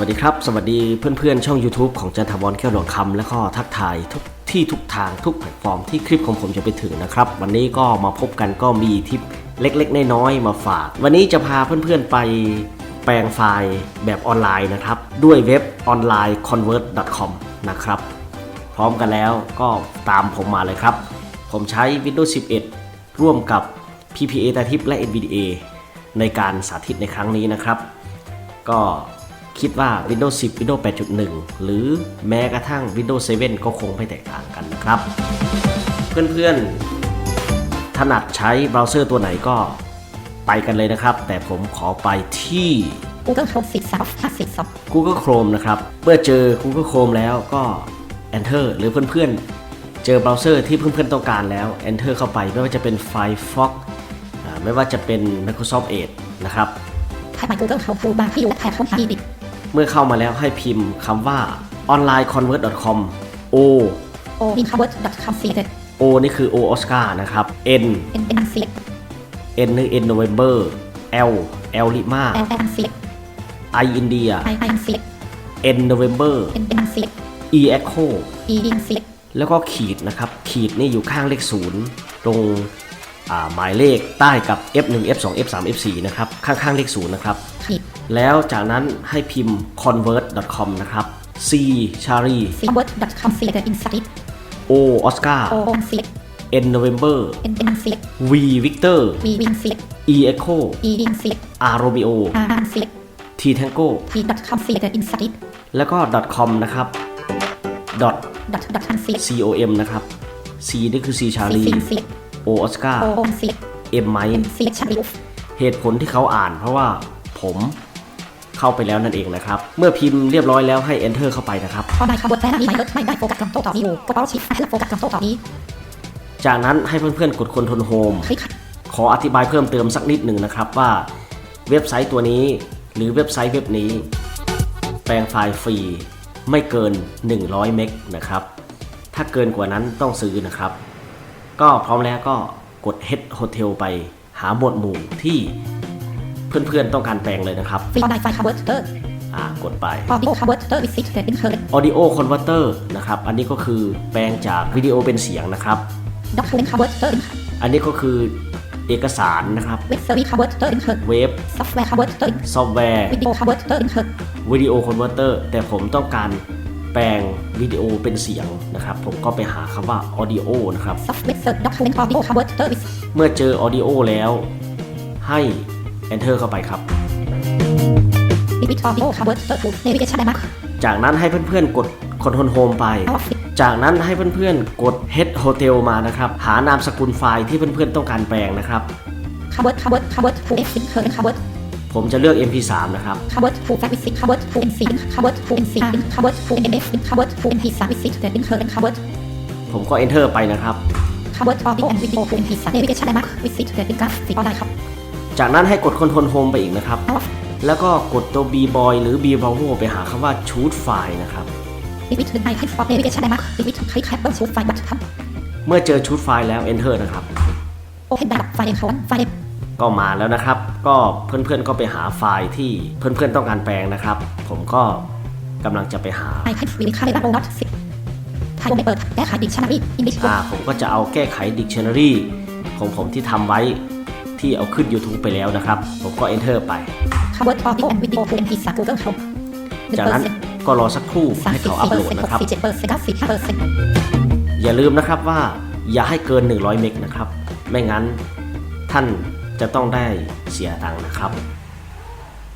วัสดีครับ สวัสดีเพื่อนๆ ช่อง YouTube ของจันทวรแก้วหลวงคำและก็ทักทายทุกที่ทุกทางทุกแพลตฟอร์มที่คลิปของผมจะไปถึงนะครับ วันนี้ก็มาพบกันก็มีทิปเล็กๆ น้อยๆ มาฝาก วันนี้จะพาเพื่อนๆไปแปลงไฟล์แบบออนไลน์นะครับ ด้วยเว็บ onlineconvert.com นะครับ พร้อมกันแล้วก็ตามผมมาเลยครับ ผมใช้ Windows 11 ร่วมกับ PPA ตาทิปและ NVDA ในการสาธิตในครั้งนี้นะครับ ก็ คิดว่า Windows 10 Windows 8.1 หรือแม้กระทั่ง Windows 7 ก็คงไม่แตกต่างกันนะครับ เพื่อนๆ ถนัดใช้เบราว์เซอร์ตัวไหนก็ไปกันเลยนะครับ แต่ผมขอไปที่ Google Chrome 10 52 Google Chrome นะครับ เมื่อเจอ Google Chrome แล้วก็ Enter หรือเพื่อนๆ เจอเบราว์เซอร์ที่เพื่อนๆต้องการแล้ว Enter เข้าไปไม่ว่าจะเป็น Firefox อ่าไม่ว่าจะเป็น Microsoft Edge นะครับภายใน Google Chrome ผู้บางที่อยู่และแทนค้นหาอีดิเมื่อเข้ามาแล้วให้พิมพ์คำว่า onlineconvert.com o o i n c o v e r t c o m c t o นี่คือ o Oscar นะครับ n n n c n นี่ n November l l Lima l n c i India i i n c n November n n c e Echo e n c แล้วก็ขีดนะครับ ขีดนี่อยู่ข้างเลขศูนย์ตรงอ่าหมายเลขใต้กับ F1 F2 F3 F4 นะครับ ข้างๆเลขศูนย์นะครับ ขีด แล้วจากนั้นให้พิมพ์ convert.com นะครับ c Charlie c o v e r t c o m c t in c o Oscar o o n c n November n n c v Victor v w i n c e Echo e n c r Romeo r n c t Tango t c o m c t in c แล้วก็ .com นะครับ dot dot dot n c com นะครับ c นี่คือ c c Charlie c c o Oscar o o n c m m i n c c h a r i e เหตุผลที่เขาอ่านเพราะว่าผม เข้าไปแล้วนั่นเองนะครับ เมื่อพิมพ์เรียบร้อยแล้วให้ enter เข้าไปนะครับพอได้คำบทแท้นี้ไม่เลิศไม่ได้โฟกัสกับโต๊ะต่อนี้อยู่กระเป๋าชิปและโฟกัสกับโต๊ะต่อนี้ จากนั้นให้เพื่อนๆกด Ctrl Home คลิกขออธิบายเพิ่มเติมสักนิดหนึ่งนะครับว่า เว็บไซต์ตัวนี้ หรือเว็บไซต์เว็บนี้ แปลงไฟล์ฟรีไม่เกิน 100 เมกนะครับ ถ้าเกินกว่านั้นต้องซื้อนะครับ ก็พร้อมแล้วก็กด Head Hotel ไปหาหมวดหมู่ที่ เพื่อนๆต้องการแปลงเลยนะครับฟรีออนไลน์ไฟล์คาร์เวิร์ตเตอร์อ่ากดไปออดิโอคาร์เวิร์ตเตอร์วิสิตเดนเคอร์ Audio Converter นะครับ อันนี้ก็คือแปลงจากวิดีโอเป็นเสียงนะครับด็อกเมนต์คาร์เวิร์ตเตอร์อันนี้ก็คือเอกสารนะครับเว็บเซอร์วิสคาร์เวิร์ตเตอร์เคอร์เว็บซอฟต์แวร์คาร์เวิร์ตเตอร์ซอฟต์แวร์วิดีโอคาร์เวิร์ตเตอร์เคอร์วิดีโอคอนเวอร์เตอร์แต่ผมต้องการแปลงวิดีโอเป็นเสียงนะครับ ผมก็ไปหาคำว่า audio นะครับซอฟต์แวร์เซอร์ด็อกเมนต์ออดิโอคาร์เวิร์ตเตอร์วิสเมื่อเจอ audio แล้วให้ enter เข้าไปครับวิดออดิโอคาร์เวิร์ตเตอร์ทูเนวิเกชันได้มากจากนั้นให้เพื่อนๆ กด Control Home ไปออฟฟิศจากนั้นให้เพื่อนๆ กด Head Hotel มานะครับ หานามสกุลไฟล์ที่เพื่อนๆ ต้องการแปลงนะครับคาร์เวิร์ตคาร์เวิร์ตคาร์เวิร์ตทูเอฟซิงเคอร์คาร์เวิร์ตผมจะเลือก MP3 นะครับคาร์เวิร์ตทูแฟวิสิตคาร์เวิร์ตทูเอ็นซีคาร์เวิร์ตทูเอ็นซีคาร์เวิร์ตทูเอ็นเอฟคาร์เวิร์ตทูเอ็นพีสามวิสิตเดนเคอร์คาร์เวิร์ตผมก็ enter ไปนะครับคาร์เวิร์ตออดิโอแอนด์วิดีโอทูเอ็นพีสามเนวิเกชันได้มากวิสิตเดนกราฟฟรีออนไลน์ครับ จากนั้นให้กด Control Home ไปอีกนะครับออฟแล้วก็กดตัว B Boy หรือ B Bravo ไปหาคำว่า shoot file นะครับวิธีไอให้ฟอร์เนวิเกชันได้มากวิธีใช้แคปเปิลชูไฟล์บัตรครับเมื่อเจอ shoot file แล้ว enter นะครับโอเพนได้ไฟล์เอ็นคอนไฟล์ก็มาแล้วนะครับ ก็เพื่อนๆก็ไปหาไฟล์ที่เพื่อนๆต้องการแปลงนะครับ ผมก็กำลังจะไปหาไอให้วิดีคาเมราโรนัทสิไทยโอไม่เปิดแก้ไขดิกชันนารีอินดิชอ่าผมก็จะเอาแก้ไข dictionary ของผมที่ทำไว้ ที่เอาขึ้น YouTube ไปแล้วนะครับ ผมก็ enter ไปคาร์เวิร์ดออดิโอแอนด์วิดีโอทูเอ็นพีสามกูเกิลโครมจากนั้นก็รอสักครู่สามให้สิบเขาอัสี่ปเปอโหลร์ดเซ็นต์หนะครับกสิบเจ็ดเปอร์เซ็นต์เก้าสิบห้าเปอร์เซ็นต์อย่าลืมนะครับว่าอย่าให้เกิน 100 เมกนะครับ ไม่งั้นท่านจะต้องได้เสียตังค์นะครับ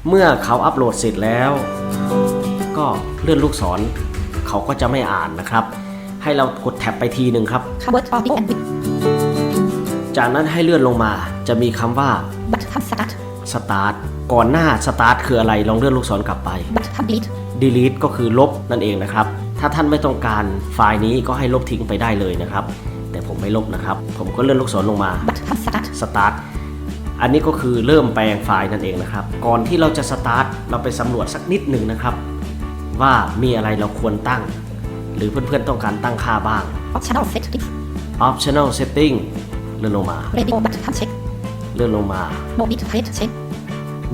เมื่อเขาอัปโหลดเสร็จแล้ว ก็เลื่อนลูกศรเขาก็จะไม่อ่านนะครับ ให้เรากดแท็บไปทีหนึ่งครับคาร์เจากนั้นให้เลื่อนลงมา จะมีคำว่าบัตรทำสตาร์ท start ก่อนหน้า start คืออะไรลองเลื่อนลูกศรกลับไปบัตรทำดีลิท delete ก็คือลบนั่นเองนะครับ ถ้าท่านไม่ต้องการไฟล์นี้ก็ให้ลบทิ้งไปได้เลยนะครับ แต่ผมไม่ลบนะครับ ผมก็เลื่อนลูกศรลงมาบัตรทำสตาร์ท start อันนี้ก็คือเริ่มแปลงไฟล์นั่นเองนะครับ ก่อนที่เราจะ start เราไปสำรวจสักนิดหนึ่งนะครับ ว่ามีอะไรเราควรตั้ง หรือเพื่อนๆต้องการตั้งค่าบ้างออปชั่นอลเซตดิฟ optional setting เลื่อนลงมาเรดิโอบัตรทำเช็คเลื่อนลงมาโมบิทเพจเช็ค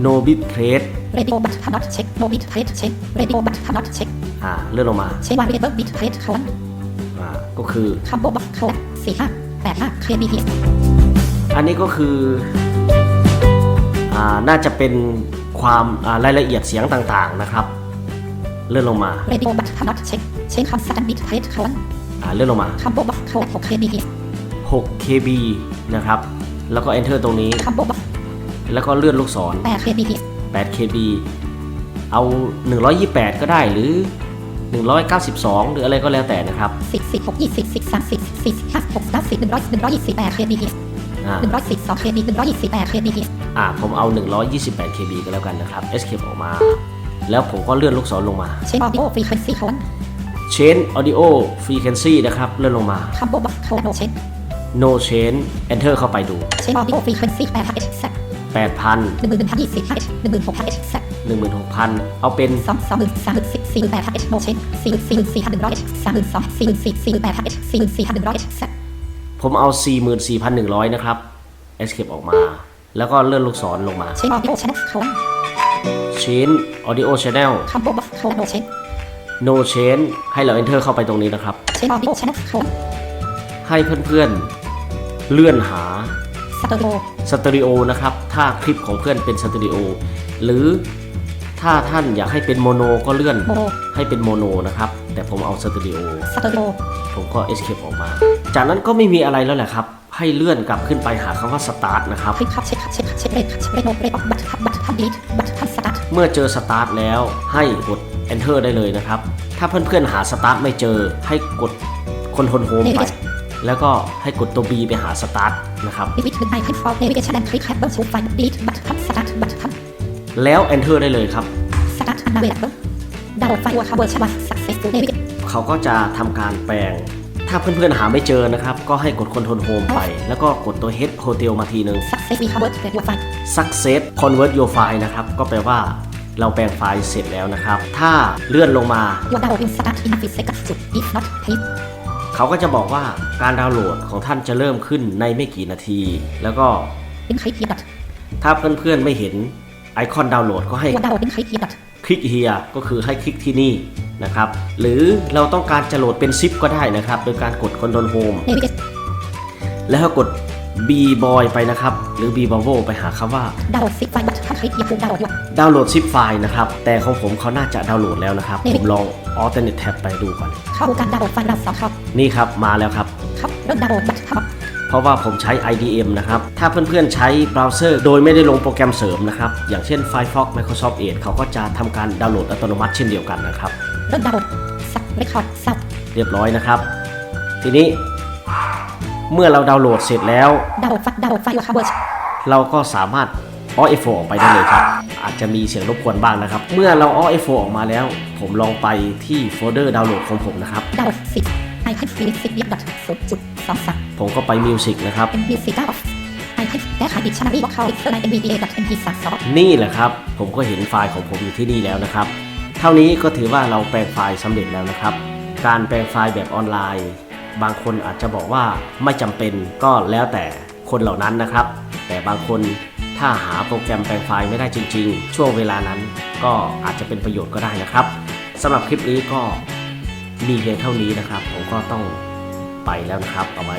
no bit trade radio but cannot check no bit rate check radio but cannot check อ่าเลื่อนลงมา check variable bit rate count อ่าก็คือ combo box code สี่ห้าแปดห้า kbps อันนี้ก็คืออ่าน่าจะเป็นความอ่ารายละเอียดเสียงต่างๆนะครับ เลื่อนลงมา radio but cannot check check constant bit rate count อ่าเลื่อนลงมา combo box code 6 kbps 6 KB นะครับ แล้วก็ enter ตรงนี้ combo box แล้วก็เลื่อนลูกศร8 kbps 8 KB เอา 128 ก็ได้หรือ 192 หรืออะไรก็แล้วแต่นะครับสิบสิบหกยี่สิบสิบสามสิบสี่สิบห้าหกเก้าสิบหนึ่งร้อยหนึ่งร้อยยี่สิบแปด kbps อ่าหนึ่งร้อยสิบสอง kb หนึ่งร้อยยี่สิบแปด kbps อ่าผมเอา 128 KB ก็แล้วกันนะครับ escape ออกมา แล้วผมก็เลื่อนลูกศรลงมา check audio frequency count change audio frequency นะครับ เลื่อนลงมา combo box code no check no change enter เข้าไปดู check audio frequency แปดห้า h z 8,000 หนึ่งหมื่นหนึ่งพันยี่สิบห้า h หนึ่งหมื่นหกพัน h z 16,000 เอาเป็น สองสองหมื่นสามหมื่นสิบสี่หมื่นแปดพัน h no check สี่หมื่นสี่หมื่นสี่พันหนึ่งร้อย h สามหมื่นสองสี่หมื่นสี่สี่หมื่นแปดพัน h สี่หมื่นสี่พันหนึ่งร้อย h z ผมเอา 44,100 นะครับ escape ออกมา แล้วก็เลื่อนลูกศรลงมา check audio channel count change audio channel combo box code no check no change ให้เรา enter เข้าไปตรงนี้นะครับ check audio channel count ให้เพื่อนๆ เลื่อนหา stereo สเตอริโอนะครับ ถ้าคลิปของเพื่อนเป็นสเตอริโอ หรือถ้าท่านอยากให้เป็นโมโนก็เลื่อน mono ให้เป็นโมโนนะครับ แต่ผมเอาสเตอริโอ stereo ผมก็ escape ออกมา จากนั้นก็ไม่มีอะไรแล้วแหละครับ ให้เลื่อนกลับขึ้นไปหาคำว่า start นะครับ คลิกครับเช็คครับเช็คครับเช็คเรทครับเช็คเรทโนเรทออกบัตรครับบัตรครับบีทบัตรครับสตาร์ทเมื่อเจอ start แล้วให้กด enter ได้เลยนะครับ ถ้าเพื่อนๆหา start ไม่เจอให้กดคอนโทรลโฮมไป แล้วก็ให้กดตัว B ไปหา start นะครับดิวิทหนึ่งไอคลิกฟอร์เนวิเกชันแอนด์คลิกแฮปเปิลชูไฟบีทบัตรครับสตาร์ทบัตรครับแล้ว enter ได้เลยครับสตาร์ทอันนาเวลเบิลดาวน์โหลดไฟล์วัวคาเวอร์ชัวร์สักเซสฟูลเนวิเกเขาก็จะทำการแปลง ถ้าเพื่อนๆหาไม่เจอนะครับ ก็ให้กด Ctrl Home ไป แล้วก็กดตัว Head Hotel มาทีหนึ่งสักเซสวีคาเวอร์เกรดวัวไฟล์ Success Convert Your File นะครับ ก็แปลว่าเราแปลงไฟล์เสร็จแล้วนะครับ ถ้าเลื่อนลงมา เขาก็จะบอกว่าการดาวน์โหลดของท่านจะเริ่มขึ้นในไม่กี่นาที แล้วก็ลิงค์คลิกเฮียดัตถ้าเพื่อนๆไม่เห็นไอคอนดาวน์โหลดก็ให้ดาวน์ลิงค์คลิกเฮียดัตคลิก here ก็คือให้คลิกที่นี่นะครับหรือเราต้องการจะโหลดเป็นซิปก็ได้นะครับ โดยการกดคอนโดนโฮมแล้วกด B boy ไปนะครับ หรือ B bravo ไปหาคำว่าดาวน์โหลดซิปไฟล์บัตรครับคลิกเฮียปุ่มดาวน์โหลดวัวดาวน์โหลดซิปไฟล์นะครับ แต่ของผมเขาน่าจะดาวน์โหลดแล้วนะครับนี่ผมลอง alternate tab ไปดูก่อน เข้าการดาวน์โหลดไฟล์ดาวน์สองครับนี่ครับมาแล้วครับ ครับเริ่มดาวน์โหลดบัตรครับเพราะว่าผมใช้ IDM นะครับ ถ้าเพื่อนๆใช้เบราว์เซอร์โดยไม่ได้ลงโปรแกรมเสริมนะครับ อย่างเช่น Firefox Microsoft Edge เขาก็จะทำการดาวน์โหลดอัตโนมัติเช่นเดียวกันนะครับเริ่มดาวน์โหลดสักเรคคอร์ดสับเรียบร้อยนะครับ ทีนี้ เมื่อเราดาวน์โหลดเสร็จแล้วดาวน์โหลดไฟล์ดาวน์โหลดไฟล์วัวคาเวอร์เราก็สามารถ Alt F4 ออกไปได้เลยครับ อาจจะมีเสียงรบกวนบ้างนะครับ เมื่อเรา Alt F4 ออกมาแล้ว ผมลองไปที่โฟลเดอร์ดาวน์โหลดของผมนะครับดาวน์โหลดสิบไอคลิกฟีลิปสิบเบียดัตศูนย์จุดสองสามผมก็ไป Music นะครับเป็นมิวสิก้าออฟไอคลิกและขายดิชันนารีวอลคาลิเตอร์ใน NVDA ดัต MP สามสองนี่แหละครับ ผมก็เห็นไฟล์ของผมอยู่ที่นี่แล้วนะครับ เท่านี้ก็ถือว่าเราแปลงไฟล์สำเร็จแล้วนะครับ การแปลงไฟล์แบบออนไลน์ บางคนอาจจะบอกว่าไม่จำเป็นก็แล้วแต่คนเหล่านั้นนะครับ แต่บางคนถ้าหาโปรแกรมแปลงไฟล์ไม่ได้จริง ๆ ช่วงเวลานั้นก็อาจจะเป็นประโยชน์ก็ได้นะครับสำหรับคลิปนี้ก็มีเพียงเท่านี้นะครับ ผมก็ต้องไปแล้วนะครับ เอาไว้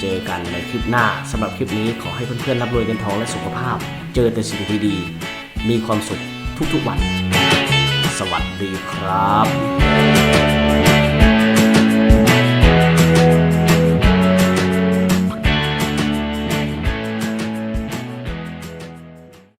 เจอกันในคลิปหน้าสำหรับคลิปนี้ขอให้เพื่อนๆร่ำรวยเงินทองและสุขภาพ เจอแต่สิ่งดีๆมีความสุขทุกๆวัน สวัสดีครับ